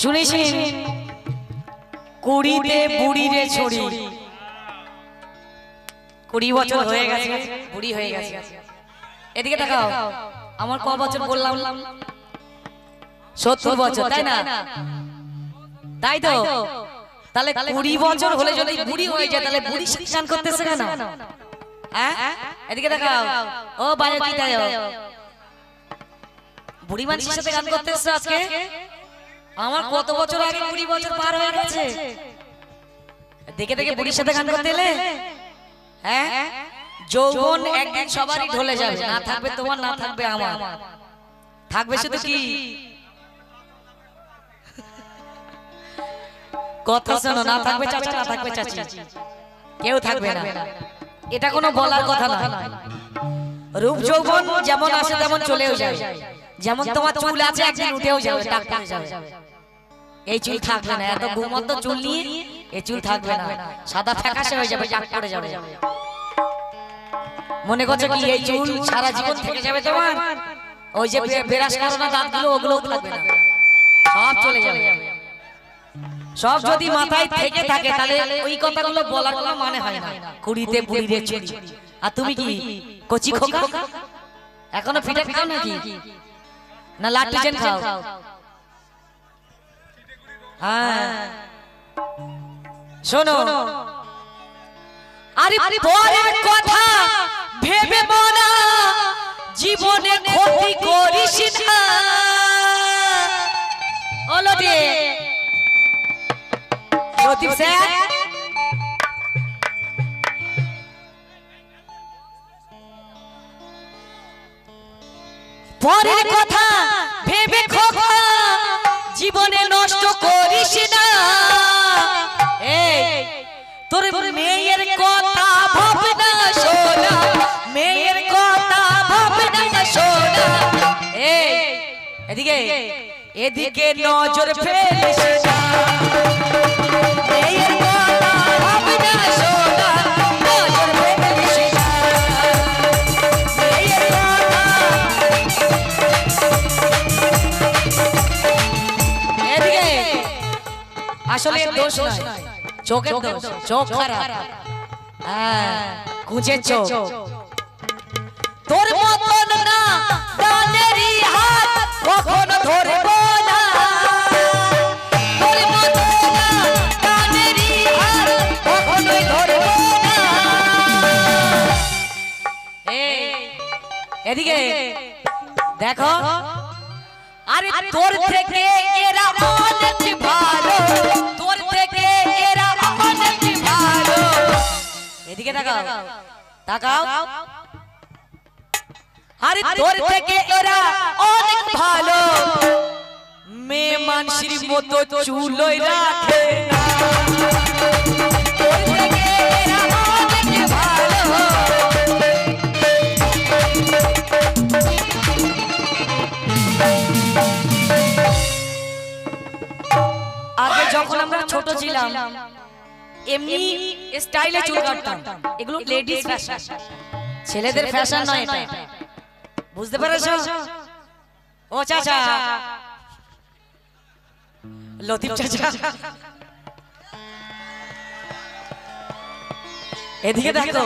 শুনেছেন কুড়িতে বুড়ি রে ছড়ি। কুড়ি বছর হয়ে গেছে, বুড়ি হয়ে গেছে। এদিকে তাকাও, আমার ক বছর বললাম? সত্তর বছর, তাই না? তাই তো? তাহলে কুড়ি বছর হলে যদি বুড়ি হয়ে যায়, তাহলে বুড়ি স্নান করতেছে কেন? এদিকে দেখাও ও বাজে কি তাই বুড়ি মানুষের সাথে গান করতে এসছো আজকে? আমার কত বছর আগে কুড়ি বছর পার হয়ে গেছে? দেখে দেখে বুড়ির সাথে গান করতে এলে? হ্যাঁ? যৌবন একদিন সবারই ঢলে যাবে। না থাকবে তোমার না থাকবে আমার। থাকবে শুধু কি? কথা শোনো না থাকবে চাচা না থাকবে চাচি কেউ থাকবে না। এটা কোনো বলার কথা না রূপ যৌবন যেমন আসে তেমন চলেও যায় যেমন তোমার চুল আছে একদিন উঠেও যাবে টাক যাবে এই চুল থাকবে না এত ঘুমন্ত চুল নিয়ে এই চুল থাকবে না। সাদা ফ্যাকাশে হয়ে যাবে টাক করে যাবে। মনে করছ কি এই চুল সারা জীবন থেকে যাবে তোমার। ওই যে বেরাস করোনা দাঁতগুলো ওগুলো থাকবে না। সব চলে যাবে। সব যদি মাথায় থেকে থাকে তাহলে ওই কথাগুলো বলার কোনো মানে হয় না। কুড়িতে বুড়িতে চুরি। আর তুমি কি কচি খোকা? এখনও ফিটা খাও নাকি? না লাঠি চেন খাও। হ্যাঁ। শোনো। আরে পরের কথা ভেবে মনা। জীবনে ক্ষতি করিস না। ওলো প্রদীপ স্যার। পরের কথা শোনা। এই এদিকে এদিকে। নজর ফেলিস না শোনা। নজর ফেলিস না কথা। এদিকে। আসলে দোষ নয়। চোখের দোষ। চোখ খারাপ। হ্যাঁ চোখ কখনো ধরব না। এদিকে দেখো আরে তোর থেকে এরা অনেক ভালো। তোর থেকে এরা অনেক ভালো। এদিকে তাকাও তাকাও। আরে তোর থেকে এরা অনেক ভালো। মেয়ে মানসির মতো চুলোই রাখে। আগে যখন আমরা ছোট ছিলাম এমনি স্টাইলে চুল কাটতাম। এগুলো লেডিস ফ্যাশন ছেলেদের ফ্যাশন নয় এটা। বুঝতে পেরেছ? ও চাচা। লতিফ চাচা। এদিকে দেখো।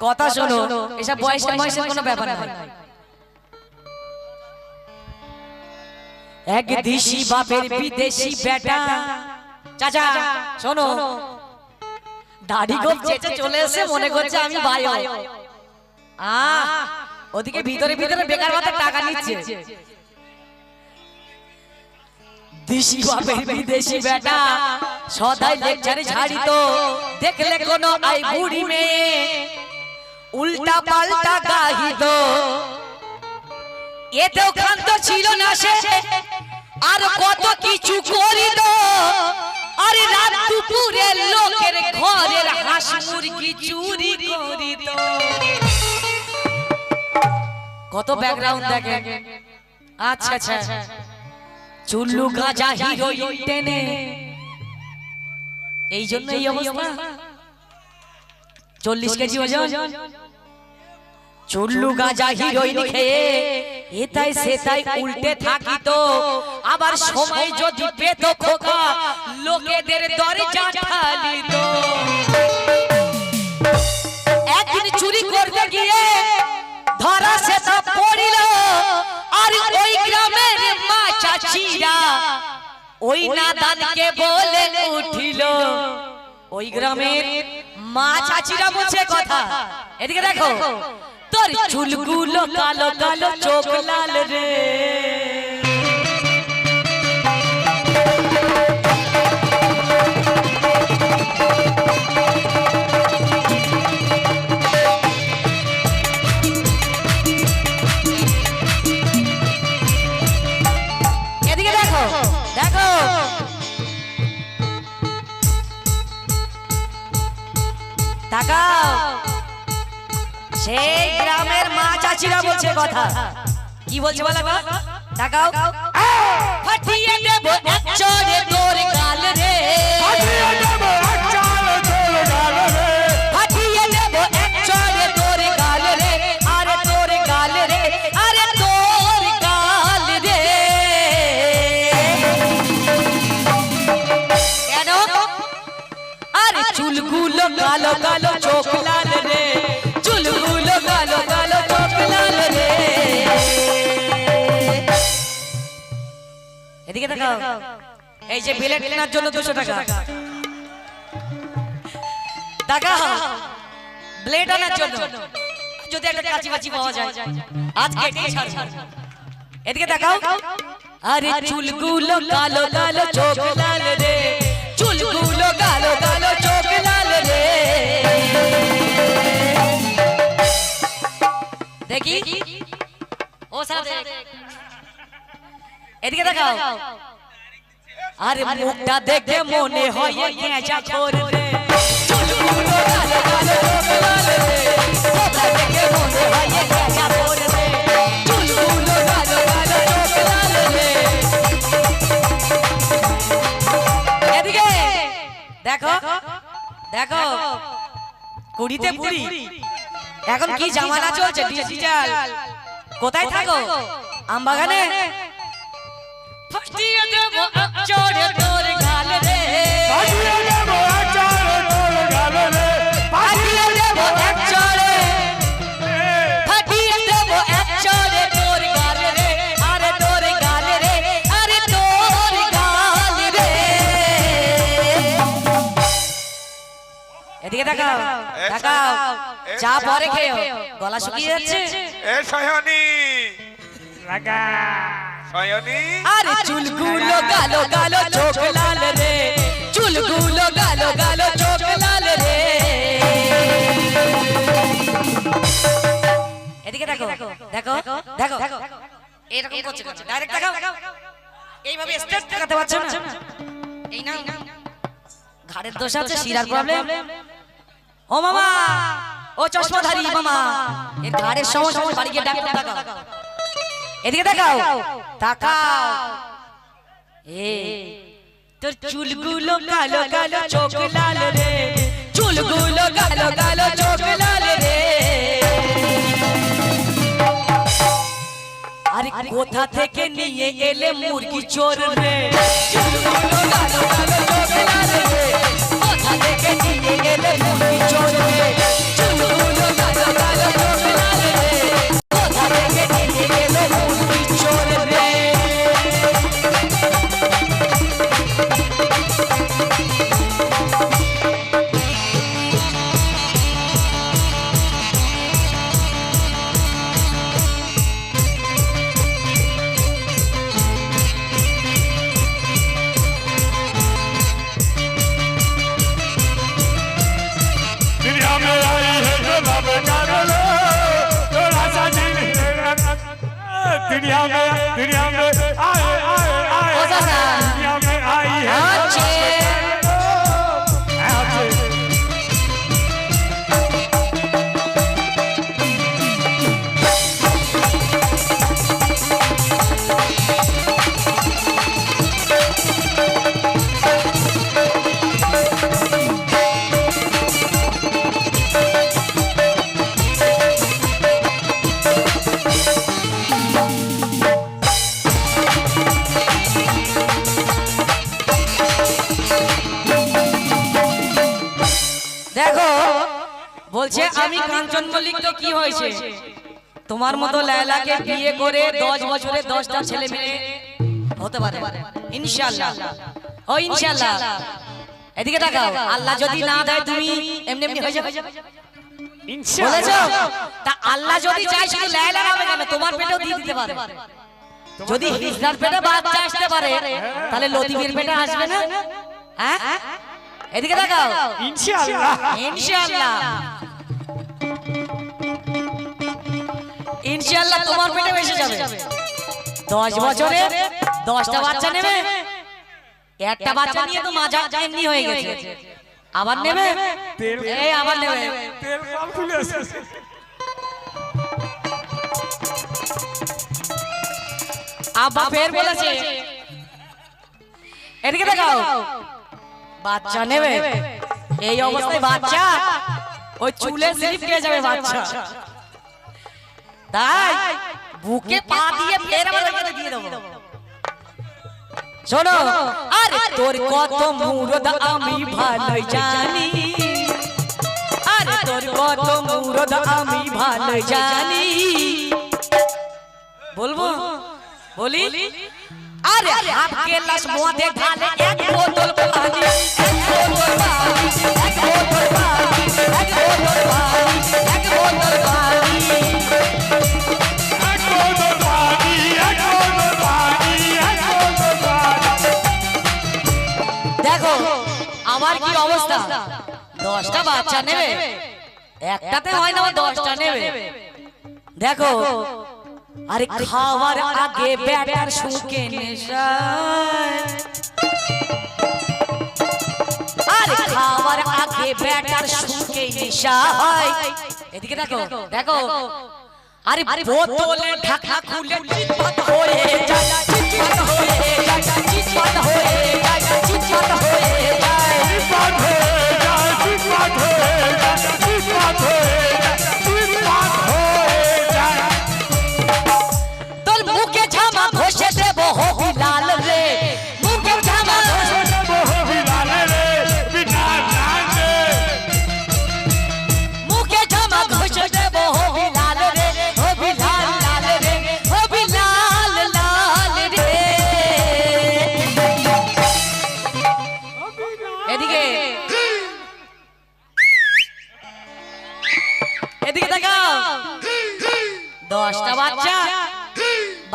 কথা শোনো এসব বয়স বয়সের কোনো ব্যাপার নয় এক দেশি বাপের বিদেশি বেটা। চাচা শোনো। দাড়ি গোপ চলে এসে মনে করছে আমি ভাই আ ওদিকে ভিতরে ভিতরে বেকার ভাতে টাকা নিচ্ছে। দেশি বাপের বিদেশি বেটা। সদাই লেকচারে ঝাড়িত দেখলে কোন আই বুড়ি মেয়ে। উল্টা পাল্টা গাহিত এতেও ক্ষান্ত ছিল না সে। আর কত কিছু করিল আরে রাত দুপুরে লোকের ঘরের হাঁস মুরগি চুরি করিত কত ব্যাকগ্রাউন্ড দেখে আচ্ছা আচ্ছা। চুল্লু গাজা হিরোইন টেনে। এই জন্য এই অবস্থা। চল্লিশ কেজি ওজন। চুল্লু গাজা হিরোইন খেয়ে এটাই সেটাই উল্টে থাকি তো। আবার সময় যদি পেত খোকা লোকেদের দরজা ঠালি তো চাচিরা ওই নাদানকে বলে উঠিল ওই গ্রামের মা চাচিরা বলছে কথা। এদিকে দেখো তোর চুলগুলো কালো কালো চোখ লাল রে। বলছে বলো তো? এই যে বিলেট কেনার জন্য দুশো টাকা। টাকা? ব্লেড আনার জন্য। যদি একটা কাঁচি বাচি পাওয়া যায়। আজকে এদিকে দেখাও। আরে চুলগুলো কালো কালো চোখ লাল রে। চুলগুলো কালো কালো চোখ লাল রে। দেখি। ও সারা এদিকে দেখাও। আরে মুখটা দেখে মনে হয় গেঁজা করবে দেখে মনে হয় গেঁজা করবে দেখো দেখো। কুড়িতে এখন কি জামানা চলছে ডিজিটাল কোথায় থাকো? আমবাগানে? এদিকে তাকাও তাকাও। চা পরে খেও গলা শুকিয়ে যাচ্ছে। এ সয়নি। সয়নি? আরে চুলগুলো গালো গালো চোখ লাল রে। চুলগুলো গালো গালো চোখ লাল রে। এদিকে দেখো দেখো। দেখো এরকম করছে ডাইরেক্ট দেখাও। এইভাবে স্টেপ দেখাতে পারছ না। এই না ঘাড়ের দোষ আছে শিরার প্রবলেম ও মামা! ও চশমাধারী মামা! এর ঘাড়ের সমস্যা বাড়ি গিয়ে ডাক্তার দেখাও। এদিকে দেখাও তাকাও। এ তোর চুলগুলো কালো কালো চোখ লাল রে। চুলগুলো কালো কালো চোখ লাল রে। আরে কোথা থেকে নিয়ে এলে মুরগি চোর রে? চুলগুলো কালো কালো চোখ লাল রে। কোথা থেকে নিয়ে এলে বলছে আমি কাঞ্চন মল্লিককে কি হয়েছে? তোমার মতো লায়লাকে বিয়ে করে দশ বছরে দশটা ছেলে মেয়ে হতে পারে। ইনশাআল্লাহ। ও ইনশাআল্লাহ। এদিকে তাকাও। আল্লাহ যদি না দেয় তুমি এমনি এমনি হয়ে যাবে। বলেছ? তা আল্লাহ যদি চায় শুধু লায়লা হবে কেন? তোমার পেটেও দিয়ে দিতে পারে। যদি হিজড়ার পেটে বাচ্চা আসতে পারে তাহলে লতিফের পেটে আসবে না? হ্যাঁ? এদিকে তাকাও। ইনশাআল্লাহ। ইনশাআল্লাহ। ইনশাআল্লাহ তোমার পেটে এসে যাবে। দশ বছরে দশটা বাচ্চা নেবে? একটা বাচ্চা নিয়ে তো মাজা এমনি হয়ে গেছে। আবার নেবে? এই আবার নেবে। তেল কল খুলে আব্বা ফের বলেছে এদিকে দেখাও। বাচ্চা নেবে? এই অবস্থায় বাচ্চা ওই চুলে স্লিপ খেয়ে যাবে বাচ্চা। তাই বুকে পা দিয়ে ফের আবার দিয়ে দেবো। শোনো আরে তোর কত মুরদ আমি ভালো জানি। আরে তোর কত মুরদ আমি ভালো জানি। বলব? বলি? আরে হাত গেলাস মদে ঢালে এক বোতল পানি। এক বোতল পানি এক বোতল পানি। বাচ্চা নেবে। একটাতে হয় না দশটা নেবে। দেখো আরে খাওয়ার আগে ব্যাটার শুকে আরে খাওয়ার আগে ব্যাটার শুকে নেশা হয় এদিকে দেখো দেখো আরে বোতলে ঢাকা খুলে চিৎপাত হয়ে যায়। চিৎপাত হয়ে যায় চিৎপাত হয়ে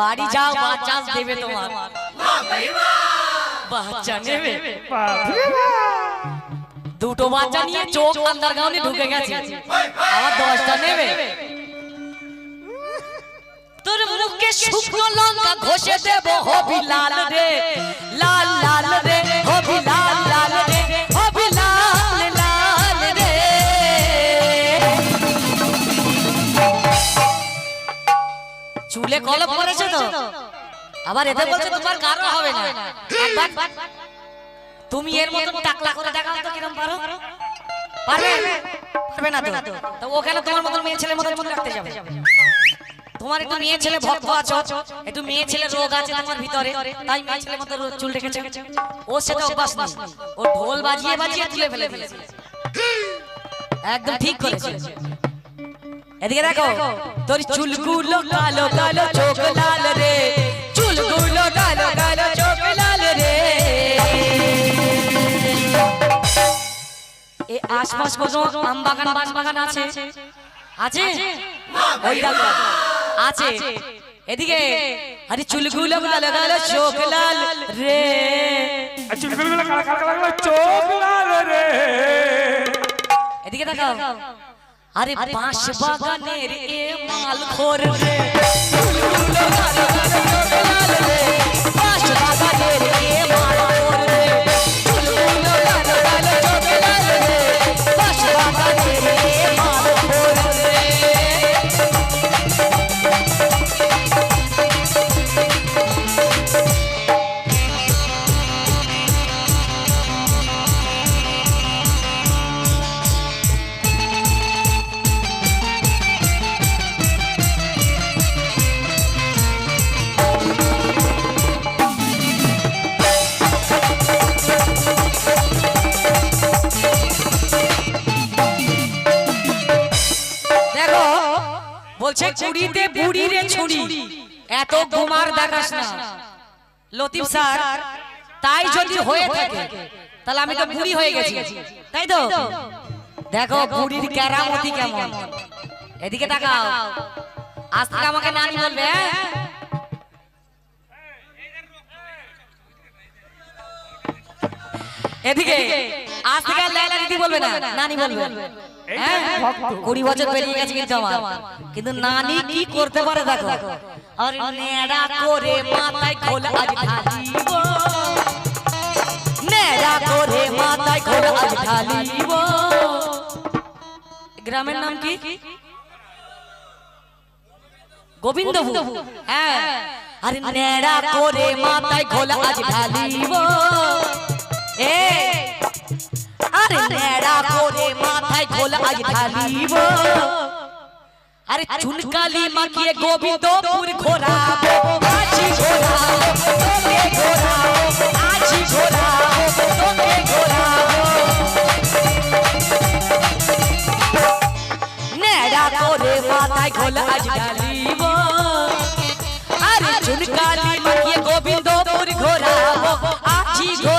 বাড়ি যাও বাচ্চা দেবে তোমার। বাচ্চা নেবে। দুটো বাচ্চা নিয়ে চোখ আন্ডারগ্রাউন্ডে ঢুকে গেছে। আবার দশটা নেবে। তোর মুখে শুকনো লঙ্কা ঘষে দেব হবি লাল রে। লাল লাল রে হবি লাল লাল রে। হবি লাল লাল রে। চুলে কলপ আবার এতে বলছে তোমার কারও হবে না। তুমি এর মতন টাকলা করে দেখাও তো কিরম পারো। পারবে? পারবে না তো? তো ওখানে তোমার মতন মেয়ে ছেলের মতন চুল রাখতে যাবে? তোমার একটু মেয়ে ছেলে ভক্ত আছো, একটু মেয়ে ছেলে রোগ আছে তোমার ভিতরে, তাই মেয়ে ছেলের মতো চুল রেখেছে। ও সেটা অভ্যাস নেই। ও ঢোল বাজিয়ে বাজিয়ে তুলে ফেলে ফেলেছে একদম ঠিক করেছে। এদিকে দেখো তোর চুলগুলো কালো কালো চোখ লাল রে। চুলগুলো কালো কালো চোখ লাল রে। এ আশপাশ কোনো আম বাগান বাস বাগান আছে? আছে? ওই দেখো আছে। এদিকে আরে চুলগুলো কালো কালো চোখ লাল রে। চুলগুলো কালা কালা চোখ লাল রে। এদিকে দেখাও। আরে বাঁশ বাগানের এ মাল খোর রে বুড়ি রে ছুরি। এত কুমার দেখাস না। লতিফ স্যার তাই যদি হয়ে থাকে তাহলে আমি তো বুড়ি হয়ে গেছি। তাই তো? দেখো বুড়ির কেরামতি কেমন। এদিকে তাকাও। আজ থেকে আমাকে নানি বলবে হ্যাঁ? এদিকে। আজ থেকে লাইলা দিদি বলবে না নানি বলবে। কুড়ি বছর পেরিয়ে গেছে কিন্তু আমার। কিন্তু নানি কি করতে পারে দেখো। আর নেড়া করে মাথায় খোলা আজ ঢালিব। নেড়া করে মাথায় খোলা আজ ঢালিব। গ্রামের নাম কি? গোবিন্দপুর হ্যাঁ। আরে নেড়া করে মাথায় খোলা আজ ঢালিব। এ আরে খোলা আজ ঢালিব আরে চুনকালি মাখিয়ে গোবিন্দপুর ঘোরাবো আজি ঘোরাবো তোকে ঘোরাবো আজি ঘোরাবো তোকে ঘোরাবো নেড়া করে মাথায় খোলা আজ ঢালিব আরে চুনকালি মাখিয়ে গোবিন্দপুর ঘোরাবো আজি ঘোরাবো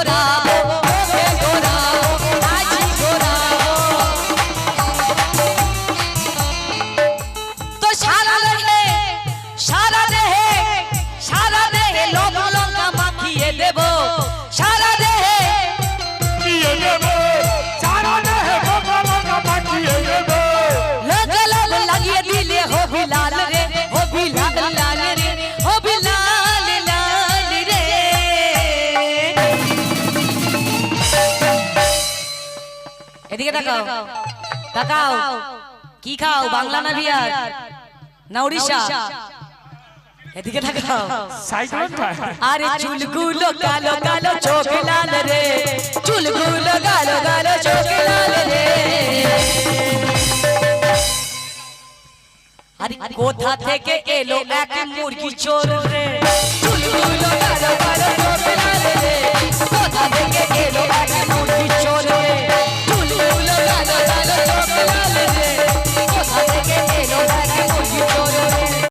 তাকাও তাকাও কি খাও? বাংলা না বিহার? না উড়িষ্যা? এদিকে তাকাও। আরে চুলগুলো কালো কালো চোখ লাল রে। চুলগুলো কালো কালো চোখ লাল রে। আরে কোথা থেকে এলো এক মুরগি চোর রে? চুলগুলো কালো কালো চোখ লাল